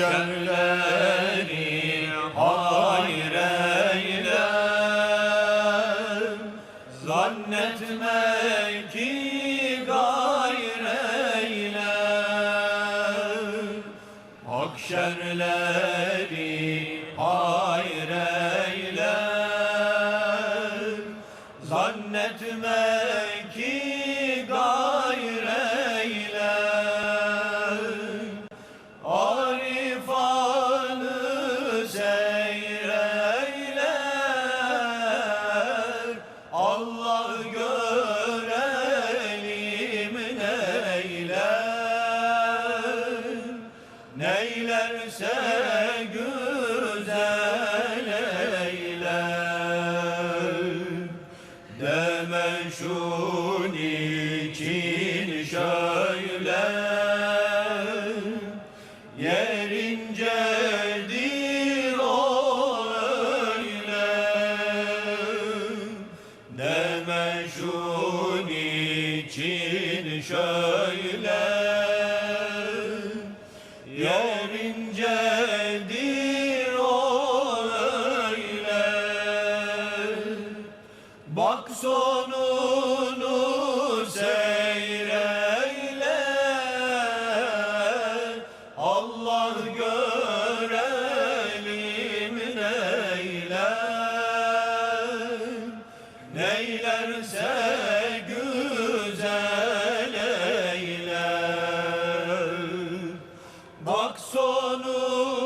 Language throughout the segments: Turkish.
Mahşerleri hayır eyle. Zannetme ki gayr eyle. Mahşerleri Neylerse güzel eyler. Deme şun için şöyle. Yerincedir o öyle. Deme şun için şöyle Bak sonunu seyreyle. Allah görelim neyler Neylerse güzel eyler. Bak sonunu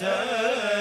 Neylerse